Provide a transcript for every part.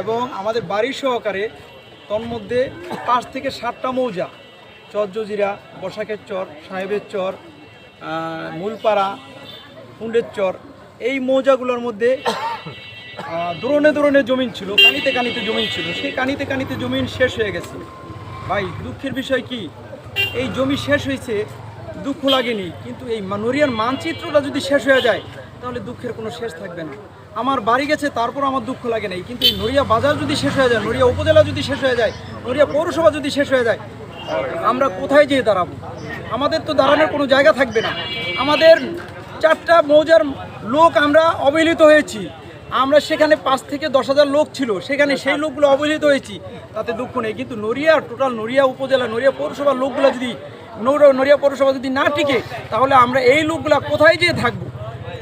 এবং আমাদের বাড়ির সহকারে তন্মধ্যে পাঁচ থেকে সাতটা মৌজা। চর জজিরা বসাকের চর সাহেবের চর মূলপাড়া কুণ্ডের চর এই মৌজাগুলোর মধ্যে দূরণে দূরণে জমিন ছিল, কানিতে কানিতে জমিন ছিল। সেই কানিতে কানিতে জমিন শেষ হয়ে গেছে। ভাই, দুঃখের বিষয় কি? এই জমি শেষ হয়েছে দুঃখ লাগেনি। কিন্তু এই নড়িয়ার মানচিত্রটা যদি শেষ হয়ে যায়, তাহলে দুঃখের কোনো শেষ থাকবে না। আমার বাড়ি গেছে, তারপর আমার দুঃখ লাগে নাই। কিন্তু এই নড়িয়া বাজার যদি শেষ হয়ে যায়, নড়িয়া উপজেলা যদি শেষ হয়ে যায়, নড়িয়া পৌরসভা যদি শেষ হয়ে যায়, আমরা কোথায় যেয়ে দাঁড়াবো? আমাদের তো দাঁড়ানোর কোনো জায়গা থাকবে না। আমাদের চারটা মৌজার লোক আমরা অবহেলিত হয়েছি। আমরা সেখানে পাঁচ থেকে দশ হাজার লোক ছিল, সেখানে সেই লোকগুলো অবহেলিত হয়েছি। তাতে দুঃখ নেই। কিন্তু নড়িয়া, টোটাল নড়িয়া উপজেলা, নড়িয়া পৌরসভার লোকগুলো যদি নড়- নড়িয়া পৌরসভা যদি না টিকে, তাহলে আমরা এই লোকগুলা কোথায় যেয়ে থাকব?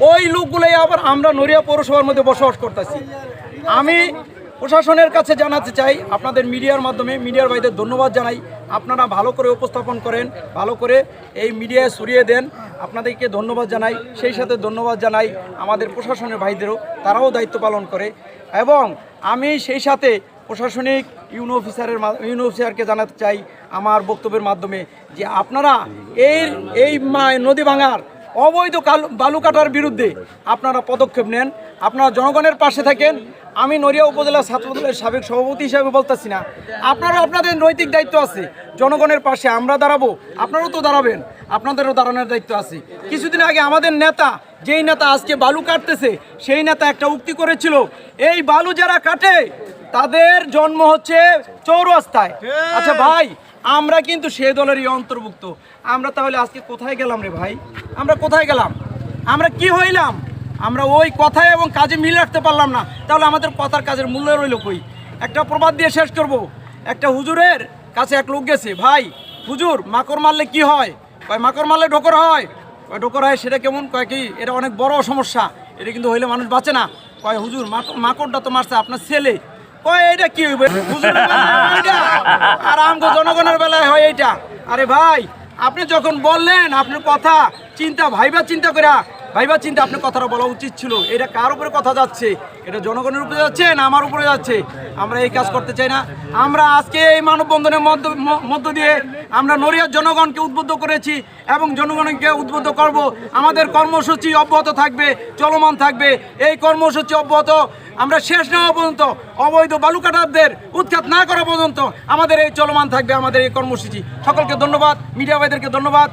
ওই লোকগুলোই আবার আমরা নড়িয়া পৌরসভার মধ্যে বসবাস করতেছি। আমি প্রশাসনের কাছে জানাতে চাই, আপনাদের মিডিয়ার মাধ্যমে, মিডিয়ার ভাইদের ধন্যবাদ জানাই। আপনারা ভালো করে উপস্থাপন করেন, ভালো করে এই মিডিয়ায় সরিয়ে দেন। আপনাদেরকে ধন্যবাদ জানাই, সেই সাথে ধন্যবাদ জানাই আমাদের প্রশাসনের ভাইদেরও, তারাও দায়িত্ব পালন করে। এবং আমি সেই সাথে প্রশাসনিক ইউনো অফিসারের ইউনো অফিসারকে জানাতে চাই আমার বক্তব্যের মাধ্যমে যে আপনারা এই এই নদী ভাঙার অবৈধ বালু কাটার বিরুদ্ধে আপনারা পদক্ষেপ নেন। আপনারা জনগণের পাশে থাকেন। আমি নড়িয়া উপজেলা ছাত্রদলের সাবেক সভাপতি হিসাবে বলতেছি না। আপনারা আপনাদের নৈতিক দায়িত্ব আছে। জনগণের পাশে আমরা দাঁড়াবো। আপনারাও তো দাঁড়াবেন। আপনাদেরও দাঁড়ানোর দায়িত্ব আছে। কিছুদিন আগে আমাদের নেতা যেই নেতা আজকে বালু কাটতেছে সেই নেতা একটা উক্তি করেছিল এই বালু যারা কাটে তাদের জন্ম হচ্ছে চৌরাস্তায়। আচ্ছা ভাই আমরা কিন্তু সে দলেরই অন্তর্ভুক্ত। আমরা তাহলে আজকে কোথায় গেলাম রে ভাই? আমরা কোথায় গেলাম? আমরা কি হইলাম? আমরা ওই কথায় এবং কাজে মিল রাখতে পারলাম না। তাহলে আমাদের কথার কাজের মূল্য রইল কই? একটা প্রবাদ দিয়ে শেষ করব। একটা হুজুরের কাছে এক লোক গেছে ভাই হুজুর মাকড় মারলে কি হয়? কয় মাকড় মারলে ঢোকর হয়? ঢোকর হয়, সেটা কেমন? কয় কি, এটা অনেক বড় সমস্যা। এটা কিন্তু হইলে মানুষ বাঁচে না। কয়, হুজুর মাকড়- মাকড়টা তো মারছে আপনার ছেলে। কয় এটা কি হইবে? আর আমগো জনগণের বেলায় হয় এইটা। আরে ভাই, আপনি যখন বললেন আপনার কথা, চিন্তা, ভাইবা চিন্তা করে ভাইবা চিন্তা আপনার কথাটা বলা উচিত ছিল। এটা কার উপরে কথা যাচ্ছে? এটা জনগণের উপরে যাচ্ছে না আমার উপরে যাচ্ছে? আমরা এই কাজ করতে চাই না। আমরা আজকে এই মানববন্ধনের মধ্য মধ্য দিয়ে আমরা নড়িয়ার জনগণকে উদ্বুদ্ধ করেছি এবং জনগণকে উদ্বুদ্ধ করব। আমাদের কর্মসূচি অব্যাহত থাকবে, চলমান থাকবে। এই কর্মসূচি অব্যাহত আমরা শেষ না হওয়া পর্যন্ত, অবৈধ বালুকাটারদের উৎখাত না করা পর্যন্ত আমাদের এই চলমান থাকবে, আমাদের এই কর্মসূচি। সকলকে ধন্যবাদ, মিডিয়া ভাইদেরকে ধন্যবাদ।